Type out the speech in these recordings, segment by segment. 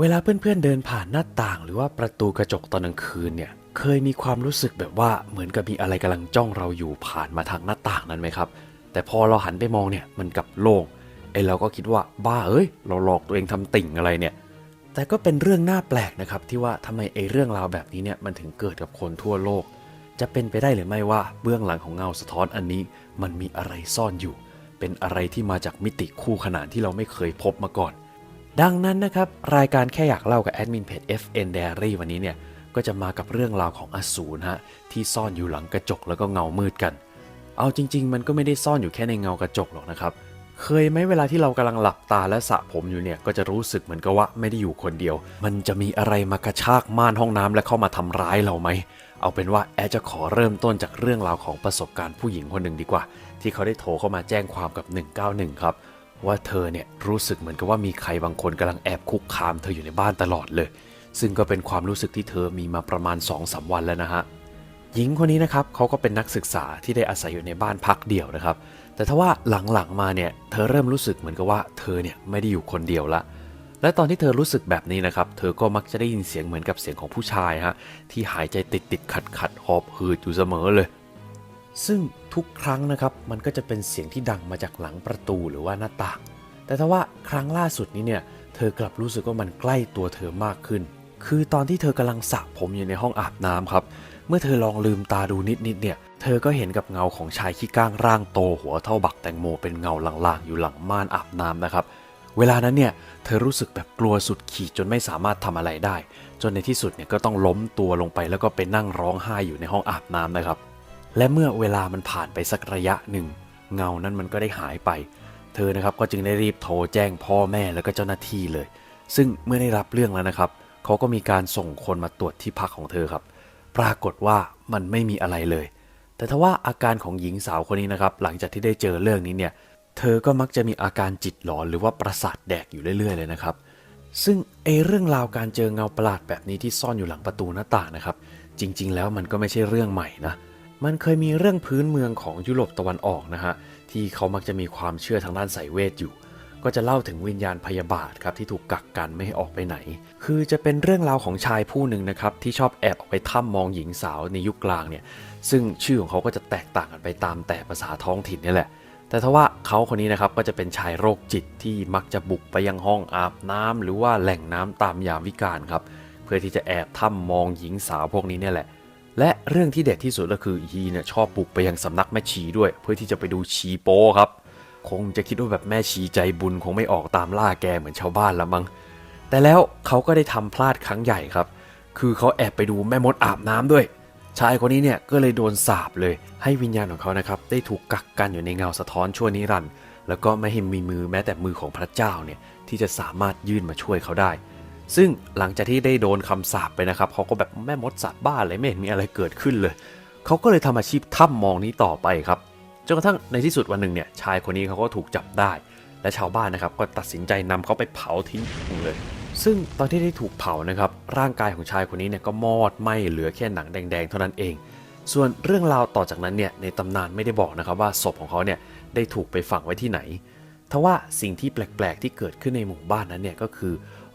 เวลาเพื่อนๆเดินผ่านหน้าต่าง หรือว่าประตูกระจกตอนกลางคืนเนี่ยเคยมีความรู้สึกแบบว่าเหมือนกับมีอะไรกำลังจ้องเราอยู่ผ่านมาทางหน้าต่างนั้นไหมครับ แต่พอเราหันไปมองเนี่ยมันกลับโล่งไอเราก็คิดว่าบ้าเอ้ย เราหลอกตัวเองทำติ่งอะไรเนี่ย แต่ก็เป็นเรื่องน่าแปลกนะครับที่ว่าทำไมไอเรื่องราวแบบนี้เนี่ยมันถึงเกิดกับคนทั่วโลก จะเป็นไปได้หรือไม่ว่าเบื้องหลังของเงาสะท้อนอันนี้ มันมีอะไรซ่อนอยู่ เป็นอะไรที่มาจากมิติคู่ขนานที่เราไม่เคยพบมาก่อน ดังนั้นนะครับ รายการแค่อยากเล่ากับแอดมินเพจ FN Diary วันนี้เนี่ย ก็จะมากับเรื่องราวของอสูรฮะที่ซ่อนอยู่หลังกระจกแล้วก็เงามืดกัน เอาจริง ๆ มันก็ไม่ได้ซ่อนอยู่แค่ในเงากระจกหรอกนะครับเคยไหมเวลาที่เรากำลังหลับตาและสระผมอยู่เนี่ยก็จะรู้สึกเหมือนกับว่าไม่ได้อยู่คนเดียว มันจะมีอะไรมากระชากม่านห้องน้ำและเข้ามาทำร้ายเราไหม เอาเป็นว่าแอดจะขอเริ่มต้นจากเรื่องราวของประสบการณ์ผู้หญิงคนหนึ่งดีกว่า ที่เขาได้โทรเข้ามาแจ้งความกับ 191 ครับ ว่าเธอเนี่ยรู้สึกเหมือนกับว่ามีใครบางคนกำลังแอบคุกคามเธออยู่ในบ้านตลอดเลย ซึ่งก็เป็นความรู้สึกที่เธอมีมาประมาณ2อสวันแล้วนะฮะหญิงคนนี้นะครับเขาก็เป็นนักศึกษาที่ได้อาศัยอยู่ในบ้านพักเดี่ยวนะครับ แต่ถ้าว่าหลังๆมาเนี่ยเธอเริ่มรู้สึกเหมือนกับว่าเธอเนี่ยไม่ได้อยู่คนเดียวละและตอนที่เธอรู้สึกแบบนี้นะครับ เธอก็มักจะได้ยินเสียงเหมือนกับเสียงของผู้ชายฮะที่หายใจติดติดขัดขัดหอบหืดอยู่เสมอเลย ซึ่งทุกครั้งนะครับมันก็จะเป็นเสียงที่ดังมาจากหลังประตูหรือว่าหน้าต่าง แต่ถ้าว่าครั้งล่าสุดนี้เนี่ยเธอกลับรู้สึกว่ามันใกล้ตัวเธอมากขึ้น คือตอนที่เธอกำลังสระผมอยู่ในห้องอาบน้ำครับ เมื่อเธอลองลืมตาดูนิดๆเนี่ย เธอก็เห็นกับเงาของชายขี้ก้างร่างโตหัวเท่าบักแตงโมเป็นเงาลางๆ อยู่หลังม่านอาบน้ำนะครับ เวลานั้นเนี่ยเธอรู้สึกแบบกลัวสุดขีดจนไม่สามารถทำอะไรได้ จนในที่สุดเนี่ยก็ต้องล้มตัวลงไปแล้วก็ไปนั่งร้องไห้อยู่ในห้องอาบน้ำนะครับ และเมื่อเวลามันผ่านไปสักระยะหนึ่ง เงานั้นมันก็ได้หายไป เธอนะครับก็จึงได้รีบโทรแจ้งพ่อแม่แล้วก็เจ้าหน้าที่เลย ซึ่งเมื่อได้รับเรื่องแล้วนะครับเขาก็มีการส่งคนมาตรวจที่พักของเธอครับ ปรากฏว่ามันไม่มีอะไรเลย แต่ทว่าอาการของหญิงสาวคนนี้นะครับ หลังจากที่ได้เจอเรื่องนี้เนี่ย เธอก็มักจะมีอาการจิตหลอนหรือว่าประสาทแดกอยู่เรื่อย ๆ เลยนะครับ ซึ่งเอเรื่องราวการเจอเงาประหลาดแบบนี้ที่ซ่อนอยู่หลังประตูหน้าต่างนะครับ จริง ๆ แล้วมันก็ไม่ใช่เรื่องใหม่นะ มันเคยมีเรื่องพื้นเมืองของยุโรปตะวันออกนะฮะที่เขามักจะมีความเชื่อทางด้านไสยเวทอยู่ ก็จะเล่าถึงวิญญาณพยาบาทครับที่ถูกกักกันไม่ให้ออกไปไหน คือจะเป็นเรื่องราวของชายผู้หนึ่งนะครับที่ชอบแอบออกไปถ้ำมองหญิงสาวในยุคกลางเนี่ยซึ่งชื่อของเขาก็จะแตกต่างกันไปตามแต่ภาษาท้องถิ่นนี่แหละ แต่ทว่าเขาคนนี้นะครับก็จะเป็นชายโรคจิตที่มักจะบุกไปยังห้องอาบน้ำหรือว่าแหล่งน้ำตามยามวิกาลครับเพื่อที่จะแอบถ้ำมองหญิงสาวพวกนี้เนี่ยแหละ และเรื่องที่เด็ดที่สุดก็คือฮีเนี่ยชอบบุกไปยังสำนักแม่ชีด้วย เพื่อที่จะไปดูชีโป้ครับ คงจะคิดว่าแบบแม่ชีใจบุญคงไม่ออกตามล่าแกเหมือนชาวบ้านละมั้งแต่แล้วเขาก็ได้ทำพลาดครั้งใหญ่ครับ คือเขาแอบไปดูแม่มดอาบน้ำด้วย ชายคนนี้เนี่ยก็เลยโดนสาปเลย ให้วิญญาณของเขานะครับได้ถูกกักกันอยู่ในเงาสะท้อนชั่วนิรันดร์แล้วก็ไม่ให้มีมือแม้แต่มือของพระเจ้าเนี่ยที่จะสามารถยื่นมาช่วยเขาได้ ซึ่งหลังจากที่ได้โดนคำสาปไปนะครับเขาก็แบบแม่มดสัตว์บ้าอะไรไม่เห็นมีอะไรเกิดขึ้นเลยเขาก็เลยทำอาชีพถ้ำมองนี้ต่อไปครับจนกระทั่งในที่สุดวันหนึ่งเนี่ยชายคนนี้เขาก็ถูกจับได้ และชาวบ้านนะครับก็ตัดสินใจนำเขาไปเผาทิ้งเลย ซึ่งตอนที่ได้ถูกเผานะครับร่างกายของชายคนนี้เนี่ยก็มอดไหม้เหลือแค่หนังแดงๆ เท่านั้นเอง ส่วนเรื่องราวต่อจากนั้นเนี่ยในตำนานไม่ได้บอกนะครับว่าศพของเขาเนี่ยได้ถูกไปฝังไว้ที่ไหนทว่าสิ่งที่แปลกๆที่เกิดขึ้นในหมู่บ้านนั้นเนี่ยก็คือ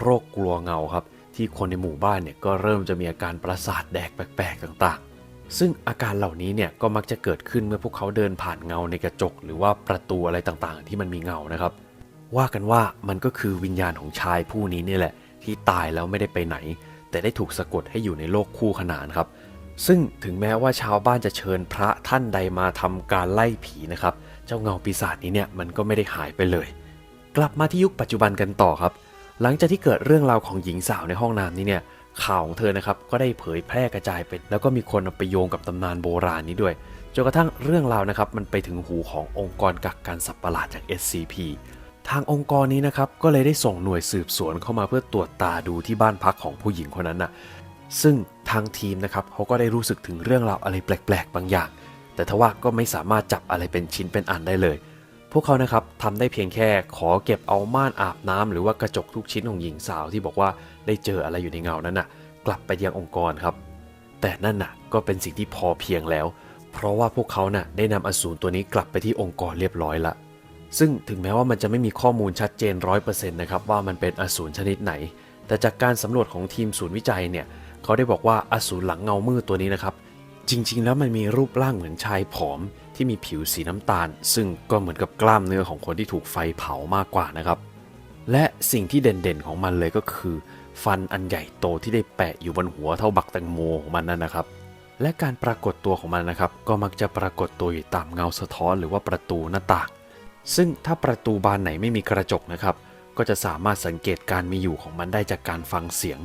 โรคกลัวเงาครับ ที่คนในหมู่บ้านเนี่ยก็เริ่มจะมีอาการประสาทแดกแปลกๆต่างๆ ซึ่งอาการเหล่านี้เนี่ยก็มักจะเกิดขึ้นเมื่อพวกเขาเดินผ่านเงาในกระจก หรือว่าประตูอะไรต่างๆ ที่มันมีเงานะครับ ว่ากันว่ามันก็คือวิญญาณของชายผู้นี้นี่แหละ ที่ตายแล้วไม่ได้ไปไหน แต่ได้ถูกสะกดให้อยู่ในโลกคู่ขนานครับ ซึ่งถึงแม้ว่าชาวบ้านจะเชิญพระท่านใดมาทำการไล่ผีนะครับ เจ้าเงาปีศาจนี้เนี่ยมันก็ไม่ได้หายไปเลย กลับมาที่ยุคปัจจุบันกันต่อครับ หลังจากที่เกิดเรื่องราวของหญิงสาวในห้องน้ำนี้เนี่ยข่าวของเธอนะครับก็ได้เผยแพร่กระจายไป แล้วก็มีคนไปโยงกับตำนานโบราณนี้ด้วยจนกระทั่งเรื่องราวนะครับมันไปถึงหูขององค์กรกักกันสัตว์ประหลาดจาก SCP ทางองค์กรนี้นะครับก็เลยได้ส่งหน่วยสืบสวนเข้ามาเพื่อตรวจตาดูที่บ้านพักของผู้หญิงคนนั้นน่ะซึ่งทางทีมนะครับเขาก็ได้รู้สึกถึงเรื่องราวอะไรแปลกๆ บางอย่าง แต่ทว่าก็ไม่สามารถจับอะไรเป็นชิ้นเป็นอันได้เลย พวกเขานะครับทำได้เพียงแค่ขอเก็บเอาม่านอาบน้ำหรือว่ากระจกทุกชิ้นของหญิงสาวที่บอกว่าได้เจออะไรอยู่ในเงานั้นน่ะ กลับไปยังองค์กรครับ แต่นั่นน่ะก็เป็นสิ่งที่พอเพียงแล้ว เพราะว่าพวกเขาน่ะได้นำอสูรตัวนี้กลับไปที่องค์กรเรียบร้อยละซึ่งถึงแม้ว่ามันจะไม่มีข้อมูลชัดเจน100%นะครับว่ามันเป็นอสูรชนิดไหน แต่จากการสำรวจของทีมศูนย์วิจัยเนี่ยเขาได้บอกว่าอสูรหลังเงามืดตัวนี้นะครับจริงๆ แล้วมันมีรูปร่างเหมือนชายผอม ที่มีผิวสีน้ำตาล ซึ่งก็เหมือนกับกล้ามเนื้อของคนที่ถูกไฟเผามากกว่านะครับ และสิ่งที่เด่นๆของมันเลยก็คือ ฟันอันใหญ่โตที่ได้แปะอยู่บนหัวเท่าบักแตงโมของมันนั่นนะครับ และการปรากฏตัวของมันนะครับ ก็มักจะปรากฏตัวอยู่ตามเงาสะท้อนหรือว่าประตูหน้าต่าง ซึ่งถ้าประตูบานไหนไม่มีกระจกนะครับ ก็จะสามารถสังเกตการมีอยู่ของมันได้จากการฟังเสียง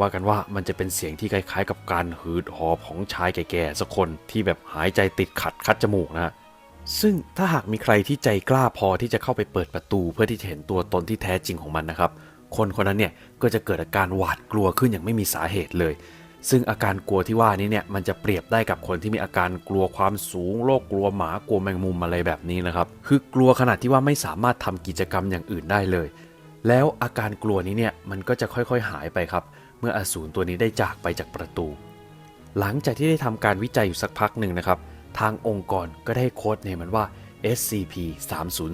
ว่ากันว่ามันจะเป็นเสียงที่คล้ายๆ กับการหืดหอบของชายแก่ๆสักคนที่แบบหายใจติดขัดคัดจมูกนะซึ่งถ้าหากมีใครที่ใจกล้าพอที่จะเข้าไปเปิดประตูเพื่อที่จะเห็นตัวตนที่แท้จริงของมันนะครับ คนคนนั้นเนี่ยก็จะเกิดอาการหวาดกลัวขึ้นอย่างไม่มีสาเหตุเลย ซึ่งอาการกลัวที่ว่านี้เนี่ยมันจะเปรียบได้กับคนที่มีอาการกลัวความสูงโรคกลัวหมากลัวแมงมุมอะไรแบบนี้นะครับ คือกลัวขนาดที่ว่าไม่สามารถทำกิจกรรมอย่างอื่นได้เลย แล้วอาการกลัวนี้เนี่ยมันก็จะค่อยๆหายไปครับ มื่ออสูรตัวนี้ได้จากไปจากประตู หลังจากที่ได้ทำการวิจัยอยู่สักพักหนึ่งนะครับ ทางองค์กรก็ได้โค้ดเนมมันว่า SCP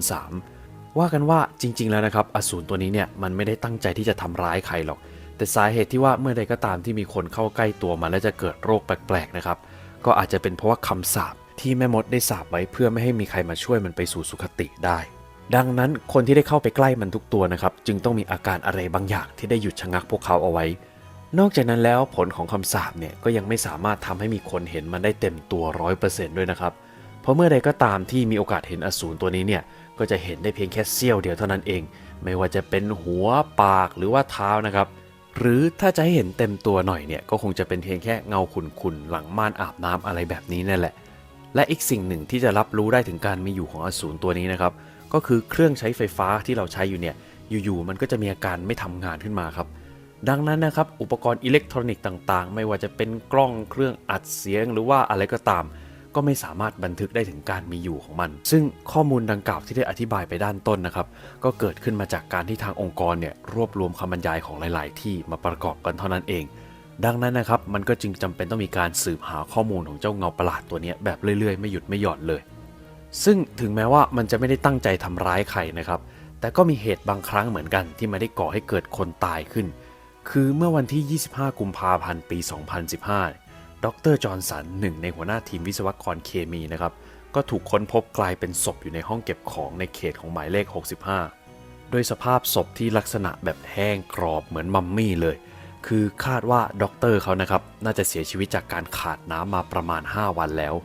303 ว่ากันว่าจริง ๆ แล้วนะครับ อสูรตัวนี้เนี่ยมันไม่ได้ตั้งใจที่จะทำร้ายใครหรอก แต่สาเหตุที่ว่าเมื่อใดก็ตามที่มีคนเข้าใกล้ตัวมันแล้วจะเกิดโรคแปลกๆนะครับ ก็อาจจะเป็นเพราะว่าคำสาปที่แม่มดได้สาปไว้เพื่อไม่ให้มีใครมาช่วยมันไปสู่สุคติได้ ดังนั้นคนที่ได้เข้าไปใกล้มันทุกตัวนะครับ จึงต้องมีอาการอะไรบางอย่างที่ได้หยุดชะงักพวกเขาเอาไว้ นอกจากนั้นแล้วผลของคำสาปเนี่ยก็ยังไม่สามารถทำให้มีคนเห็นมันได้เต็มตัว100%ด้วยนะครับ เพราะเมื่อใดก็ตามที่มีโอกาสเห็นอสูรตัวนี้เนี่ยก็จะเห็นได้เพียงแค่เสี้ยวเดียวเท่านั้นเอง ไม่ว่าจะเป็นหัวปากหรือว่าเท้านะครับ หรือถ้าจะให้เห็นเต็มตัวหน่อยเนี่ยก็คงจะเป็นเพียงแค่เงาขุ่นๆหลังม่านอาบน้ำอะไรแบบนี้นั่นแหละ และอีกสิ่งหนึ่งที่จะรับรู้ได้ถึงการมีอยู่ของอสูรตัวนี้นะครับก็คือเครื่องใช้ไฟฟ้าที่เราใช้อยู่เนี่ยอยู่ๆมันก็จะมีอาการไม่ทำงานขึ้นมาครับ ดังนั้นนะครับอุปกรณ์อิเล็กทรอนิกส์ต่างๆ ไม่ว่าจะเป็นกล้องเครื่องอัดเสียงหรือว่าอะไรก็ตาม ก็ไม่สามารถบันทึกได้ถึงการมีอยู่ของมัน ซึ่งข้อมูลดังกล่าวที่ได้อธิบายไปด้านต้นนะครับ ก็เกิดขึ้นมาจากการที่ทางองค์กรเนี่ยรวบรวมคำบรรยายของหลาย ๆ ที่มาประกอบกันเท่านั้นเอง ดังนั้นนะครับมันก็จึงจำเป็นต้องมีการสืบหาข้อมูลของเจ้าเงาประหลาดตัวนี้แบบเรื่อย ๆ ไม่หยุดไม่หย่อนเลย ซึ่งถึงแม้ว่ามันจะไม่ได้ตั้งใจทำร้ายใครนะครับ แต่ก็มีเหตุบางครั้งเหมือนกันที่มาได้ก่อให้เกิดคนตายขึ้น คือเมื่อวันที่ 25 กุมภาพันธ์ปี 2015 ดรจอห์นสันหนึ่งในหัวหน้าทีมวิศวกรเคมีนะครับ ก็ถูกค้นพบกลายเป็นศพอยู่ในห้องเก็บของในเขตของหมายเลข 65 โดยสภาพศพที่ลักษณะแบบแห้งกรอบเหมือนมัมมี่เลย คือคาดว่าด็อกเตอร์เขานะครับ น่าจะเสียชีวิตจากการขาดน้ำมาประมาณ 5 วันแล้ว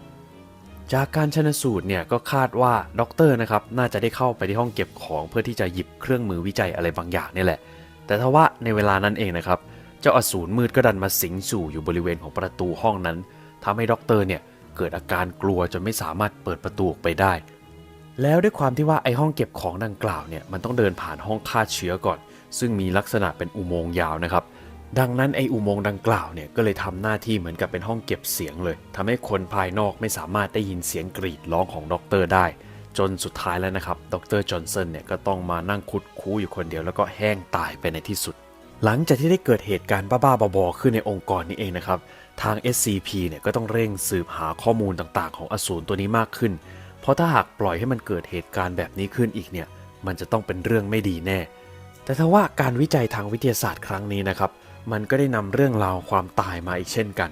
จากการชนสูตรเนี่ยก็คาดว่าด็อกเตอร์นะครับน่าจะได้เข้าไปที่ห้องเก็บของเพื่อที่จะหยิบเครื่องมือวิจัยอะไรบางอย่างนี่แหละ แต่ถ้าว่าในเวลานั้นเองนะครับ เจ้าอสูรมืดก็ดันมาสิงสู่อยู่บริเวณของประตูห้องนั้นทำให้ด็อกเตอร์เนี่ยเกิดอาการกลัวจนไม่สามารถเปิดประตูออกไปได้ แล้วด้วยความที่ว่าไอห้องเก็บของดังกล่าวเนี่ยมันต้องเดินผ่านห้องฆ่าเชื้อก่อน ซึ่งมีลักษณะเป็นอุโมงค์ยาวนะครับดังนั้นไออุโมงค์ดังกล่าวเนี่ยก็เลยทำหน้าที่เหมือนกับเป็นห้องเก็บเสียงเลยทำให้คนภายนอกไม่สามารถได้ยินเสียงกรีดร้องของด็อกเตอร์ได้ จนสุดท้ายแล้วนะครับ ดรจอห์นสันเนี่ยก็ต้องมานั่งคุดคู้อยู่คนเดียวแล้วก็แห้งตายไปในที่สุด หลังจากที่ได้เกิดเหตุการณ์บ้าๆบอๆขึ้นในองค์กรนี้เองนะครับ ทาง SCP เนี่ยก็ต้องเร่งสืบหาข้อมูลต่างๆ ของอสูรตัวนี้มากขึ้น เพราะถ้าหากปล่อยให้มันเกิดเหตุการณ์แบบนี้ขึ้นอีกเนี่ย มันจะต้องเป็นเรื่องไม่ดีแน่ แต่ถ้าว่าการวิจัยทางวิทยาศาสตร์ครั้งนี้นะครับ มันก็ได้นำเรื่องราวความตายมาอีกเช่นกัน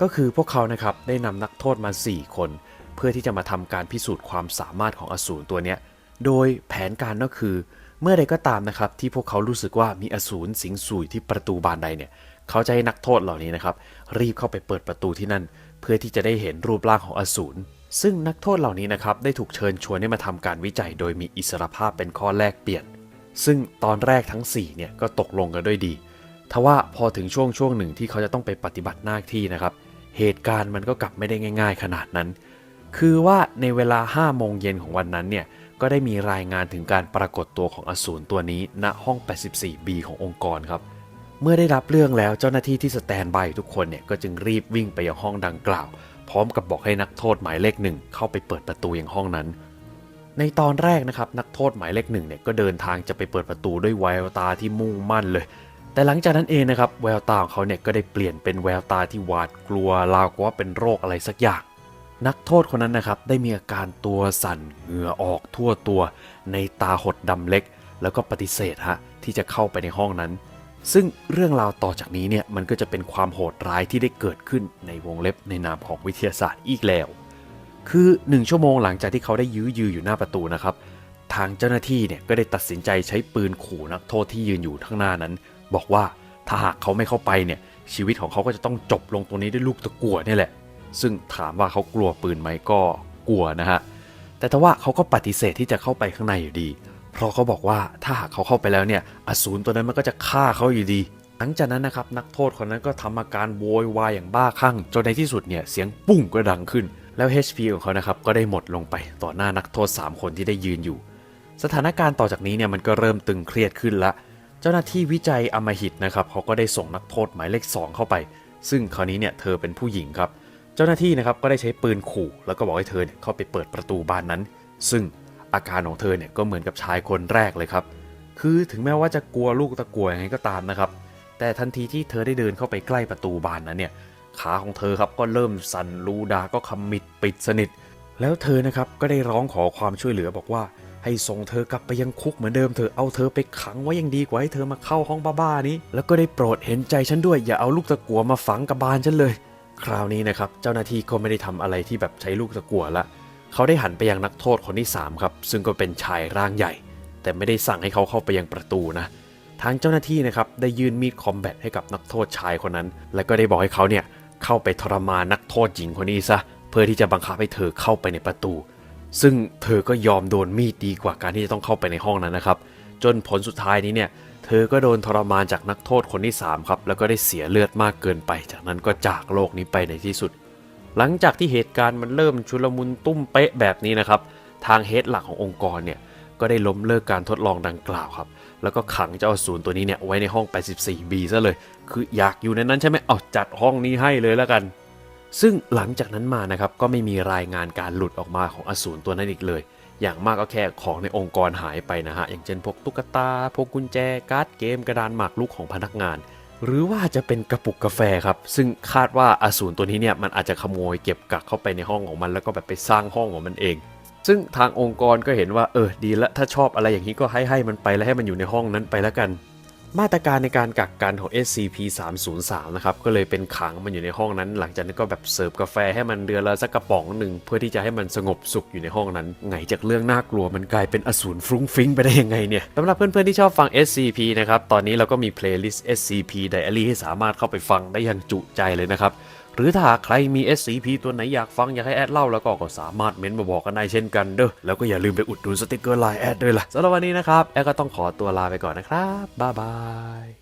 ก็คือพวกเขานะครับได้นำนักโทษมา 4 คน พื่อที่จะมาทำการพิสูจน์ความสามารถของอสูรตัวเนี้ย โดยแผนการก็คือ เมื่อใดก็ตามนะครับ ที่พวกเขารู้สึกว่ามีอสูรสิงสู่ที่ประตูบานใดเนี่ย เขาจะให้นักโทษเหล่านี้นะครับ รีบเข้าไปเปิดประตูที่นั่น เพื่อที่จะได้เห็นรูปร่างของอสูรซึ่งนักโทษเหล่านี้นะครับได้ถูกเชิญชวนให้มาทำการวิจัย โดยมีอิสรภาพเป็นข้อแลกเปลี่ยน ซึ่งตอนแรกทั้ง4เนี่ยก็ตกลงกันด้วยดีทว่าพอถึงช่วงช่วงหนึ่งที่เขาจะต้องไปปฏิบัติหน้าที่นะครับ เหตุการณ์มันก็กลับไม่ได้ง่าย ๆ ขนาดนั้น คือว่าในเวลา 5 โมงเย็นของวันนั้นเนี่ย ก็ได้มีรายงานถึงการปรากฏตัวของอสูรตัวนี้ณห้อง 84B ขององค์กรครับ เมื่อได้รับเรื่องแล้วเจ้าหน้าที่ที่สแตนบายทุกคนเนี่ยก็จึงรีบวิ่งไปยังห้องดังกล่าว พร้อมกับบอกให้นักโทษหมายเลขหนึ่งเข้าไปเปิดประตูยังห้องนั้น ในตอนแรกนะครับนักโทษหมายเลขหนึ่งเนี่ยก็เดินทางจะไปเปิดประตูด้วยแววตาที่มุ่งมั่นเลย แต่หลังจากนั้นเองนะครับแววตาของเขาเนี่ยก็ได้เปลี่ยนเป็นแววตาที่หวาดกลัวราวกับว่าเป็นโรคอะไรสักอย่าง นักโทษคนนั้นนะครับได้มีอาการตัวสั่นเหงื่อออกทั่วตัว ในตาหดดำเล็ก แล้วก็ปฏิเสธฮะที่จะเข้าไปในห้องนั้น ซึ่งเรื่องราวต่อจากนี้เนี่ยมันก็จะเป็นความโหดร้ายที่ได้เกิดขึ้นในวงเล็บในนามของวิทยาศาสตร์อีกแล้ว คือหนึ่งชั่วโมงหลังจากที่เขาได้ยื้อยืออยู่หน้าประตูนะครับ ทางเจ้าหน้าที่เนี่ยก็ได้ตัดสินใจใช้ปืนขู่นักโทษที่ยืนอยู่ข้างหน้านั้น บอกว่าถ้าหากเขาไม่เข้าไปเนี่ยชีวิตของเขาก็จะต้องจบลงตรงนี้ด้วยลูกตะกั่วนี่แหละ ซึ่งถามว่าเขากลัวปืนไหมก็กลัวนะฮะ แต่ทว่าเขาก็ปฏิเสธที่จะเข้าไปข้างในอยู่ดี เพราะเขาบอกว่าถ้าหากเขาเข้าไปแล้วเนี่ย อสูรตัวนั้นมันก็จะฆ่าเขาอยู่ดี หลังจากนั้นนะครับนักโทษคนนั้นก็ทำอาการโวยวายอย่างบ้าคลั่งจนในที่สุดเนี่ยเสียงปุ้งก็ดังขึ้น แล้ว HP ของเขานะครับก็ได้หมดลงไปต่อหน้านักโทษ 3 คนที่ได้ยืนอยู่ สถานการณ์ต่อจากนี้เนี่ยมันก็เริ่มตึงเครียดขึ้นละเจ้าหน้าที่วิจัยอมหิตนะครับเขาก็ได้ส่งนักโทษหมายเลข 2 เข้าไป ซึ่งคราวนี้เนี่ยเธอเป็นผู้หญิงครับ เจ้าหน้าที่นะครับก็ได้ใช้ปืนขู่ แล้วก็บอกให้เธอเนี่ยเข้าไปเปิดประตูบานนั้น ซึ่งอาการของเธอเนี่ยก็เหมือนกับชายคนแรกเลยครับ คือถึงแม้ว่าจะกลัวลูกตะกัวยังไงก็ตามนะครับ แต่ทันทีที่เธอได้เดินเข้าไปใกล้ประตูบานนั้นเนี่ยขาของเธอครับก็เริ่มสั่นรูดาก็คำมิดปิดสนิท แล้วเธอนะครับก็ได้ร้องขอความช่วยเหลือบอกว่า ให้ส่งเธอกลับไปยังคุกเหมือนเดิมเธอเอาเธอไปขังไว้ยังดีกว่าให้เธอมาเข้าห้องบ้าๆนี้ แล้วก็ได้โปรดเห็นใจฉันด้วยอย่าเอาลูกตะกัวมาฝังกับบานฉันเลย คราวนี้นะครับเจ้าหน้าที่ก็ไม่ได้ทำอะไรที่แบบใช้ลูกตะกัวละเขาได้หันไปยังนักโทษคนที่3ครับซึ่งก็เป็นชายร่างใหญ่ แต่ไม่ได้สั่งให้เขาเข้าไปยังประตูนะทางเจ้าหน้าที่นะครับได้ยื่นมีดคอมแบทให้กับนักโทษชายคนนั้น และก็ได้บอกให้เขาเนี่ยเข้าไปทรมานนักโทษหญิงคนนี้ซะเพื่อที่จะบังคับให้เธอเข้าไปในประตู ซึ่งเธอก็ยอมโดนมีดดีกว่าการที่จะต้องเข้าไปในห้องนั้นนะครับ จนผลสุดท้ายนี้เนี่ย เธอก็โดนทรมานจากนักโทษคนที่ 3 ครับ แล้วก็ได้เสียเลือดมากเกินไป จากนั้นก็จากโลกนี้ไปในที่สุด หลังจากที่เหตุการณ์มันเริ่มชุลมุนตุ้มเป๊ะแบบนี้นะครับ ทางเฮดหลักขององค์กรเนี่ยก็ได้ล้มเลิกการทดลองดังกล่าวครับ แล้วก็ขังเจ้าอสูรตัวนี้เนี่ยไว้ในห้อง 84B ซะเลย คืออยากอยู่ในนั้นใช่ไหมเอาจัดห้องนี้ให้เลยแล้วกัน ซึ่งหลังจากนั้นมานะครับก็ไม่มีรายงานการหลุดออกมาของอสูรตัวนั้นอีกเลย อย่างมากก็แค่ของในองค์กรหายไปนะฮะ อย่างเช่นพวกตุ๊กตา พวกกุญแจ การ์ดเกม กระดานหมากรุกของพนักงาน หรือว่าจะเป็นกระปุกกาแฟครับ ซึ่งคาดว่าอสูรตัวนี้เนี่ยมันอาจจะขโมยเก็บกักเข้าไปในห้องของมัน แล้วก็แบบไปสร้างห้องของมันเอง ซึ่งทางองค์กรก็เห็นว่าเออดีละถ้าชอบอะไรอย่างนี้ก็ให้ให้มันไปแล้วให้มันอยู่ในห้องนั้นไปแล้วกัน มาตรการในการกักกันของ SCP-303 นะครับ ก็เลยเป็นขังมันอยู่ในห้องนั้น หลังจากนั้นก็แบบเสิร์ฟกาแฟให้มันเดือนละสักกระป๋องหนึ่งเพื่อที่จะให้มันสงบสุขอยู่ในห้องนั้น ไงจากเรื่องน่ากลัวมันกลายเป็นอสูรฟรุ้งฟิ้งไปได้ยังไงเนี่ยสำหรับเพื่อนๆที่ชอบฟัง SCP นะครับ ตอนนี้เราก็มีเพลย์ลิสต์ SCP Diary ให้สามารถเข้าไปฟังได้อย่างจุใจเลยนะครับ หรือถ้าใครมี SCP ตัวไหนอยากฟังอยากให้แอดเล่าแล้วก็ก็สามารถเม้นมาบอกกันได้เช่นกันเด้อแล้วก็อย่าลืมไปอุดหนุนสติกเกอร์ไลน์แอดด้วยล่ะสำหรับวันนี้นะครับแอดก็ต้องขอตัวลาไปก่อนนะครับบ๊ายบาย